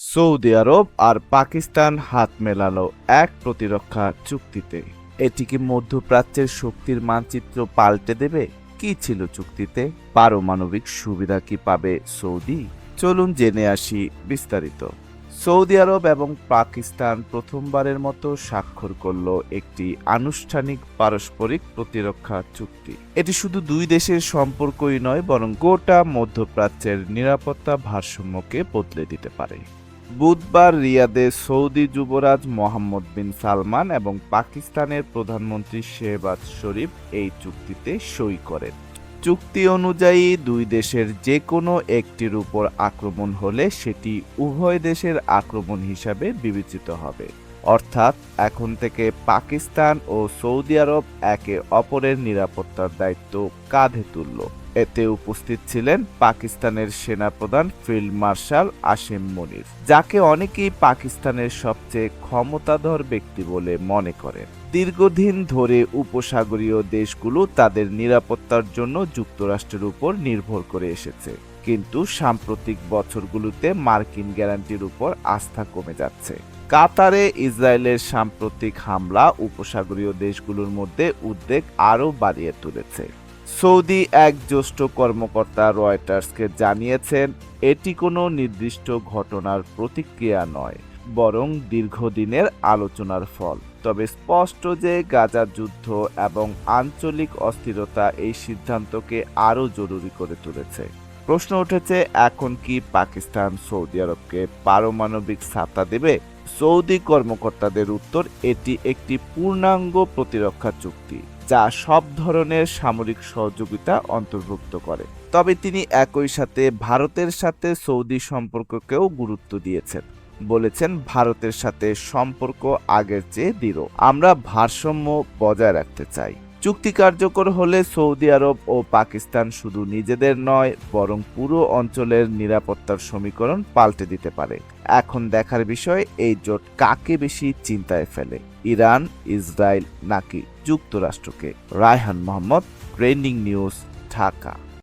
Saudi আরব আর পাকিস্তান হাত মেলালো এক প্রতিরক্ষা চুক্তিতে। এটি কি মধ্যপ্রাচ্যের শক্তির মানচিত্র পাল্টে দেবে? কি ছিল চুক্তিতে? পারমাণবিক সুবিধা কি পাবে সৌদি? চলুন জেনে আসি বিস্তারিত। সৌদি আরব এবং পাকিস্তান প্রথমবারের মতো স্বাক্ষর করল একটি আনুষ্ঠানিক পারস্পরিক প্রতিরক্ষা চুক্তি। এটি শুধু দুই দেশের সম্পর্কই নয়, বরং গোটা মধ্যপ্রাচ্যের নিরাপত্তা ভারসাম্যকে বদলে দিতে পারে। বুধবার রিয়াদে সৌদি যুবরাজ মোহাম্মদ বিন সালমান এবং পাকিস্তানের প্রধানমন্ত্রী শেহবাজ শরীফ এই চুক্তিতে সই করেন। চুক্তি অনুযায়ী দুই দেশের যে কোনো একটির উপর আক্রমণ হলে সেটি উভয় দেশের আক্রমণ হিসাবে বিবেচিত হবে। অর্থাৎ এখন থেকে পাকিস্তান ও সৌদি আরব একে অপরের নিরাপত্তার দায়িত্ব কাঁধে তুলল। এতে উপস্থিত ছিলেন পাকিস্তানের সেনাপ্রধান ফিল্ড মার্শাল আসিম মনির, যাকে অনেকেই পাকিস্তানের সবচেয়ে ক্ষমতাধর ব্যক্তি বলে মনে করেন। দীর্ঘদিন ধরে উপসাগরীয় দেশগুলো তাদের নিরাপত্তার জন্য যুক্তরাষ্ট্রের উপর নির্ভর করে এসেছে, কিন্তু সাম্প্রতিক বছরগুলোতে মার্কিন গ্যারান্টির উপর আস্থা কমে যাচ্ছে। কাতারে ইসরায়েলের সাম্প্রতিক হামলা উপসাগরীয় দেশগুলোর মধ্যে উদ্বেগ আরও বাড়িয়ে তুলেছে। সৌদি এক জ্যেষ্ঠ কর্মকর্তা রয়টার্সকে জানিয়েছেন, এটি কোনো নির্দিষ্ট ঘটনার প্রতিক্রিয়া নয়, বরং দীর্ঘদিনের আলোচনার ফল। তবে স্পষ্ট যে গাজা যুদ্ধ এবং আঞ্চলিক অস্থিরতা এই সিদ্ধান্তকে আরও জরুরি করে তুলেছে। প্রশ্ন উঠেছে, এখন কি পাকিস্তান সৌদি আরবকে পারমাণবিক ছাতা দেবে? সৌদি কর্মকর্তাদের উত্তর, এটি একটি পূর্ণাঙ্গ প্রতিরক্ষা চুক্তি, যা সব ধরনের সামরিক সহযোগিতা অন্তর্ভুক্ত করে। তবে তিনি একই সাথে ভারতের সাথে সৌদি সম্পর্ককেও গুরুত্ব দিয়েছেন। বলেছেন, ভারতের সাথে সম্পর্ক আগের চেয়ে দৃঢ়। আমরা ভারসাম্য বজায় রাখতে চাই। চুক্তি কার্যকর হলে সৌদি আরব ও পাকিস্তান শুধু নিজেদের নয়, বরং পুরো অঞ্চলের নিরাপত্তার সমীকরণ পাল্টে দিতে পারে। এখন দেখার বিষয়, এই জোট কাকে বেশি চিন্তায় ফেলে? ইরান, ইসরায়েল নাকি যুক্তরাষ্ট্রকে? Raihan Mohammad, trending news, Dhaka.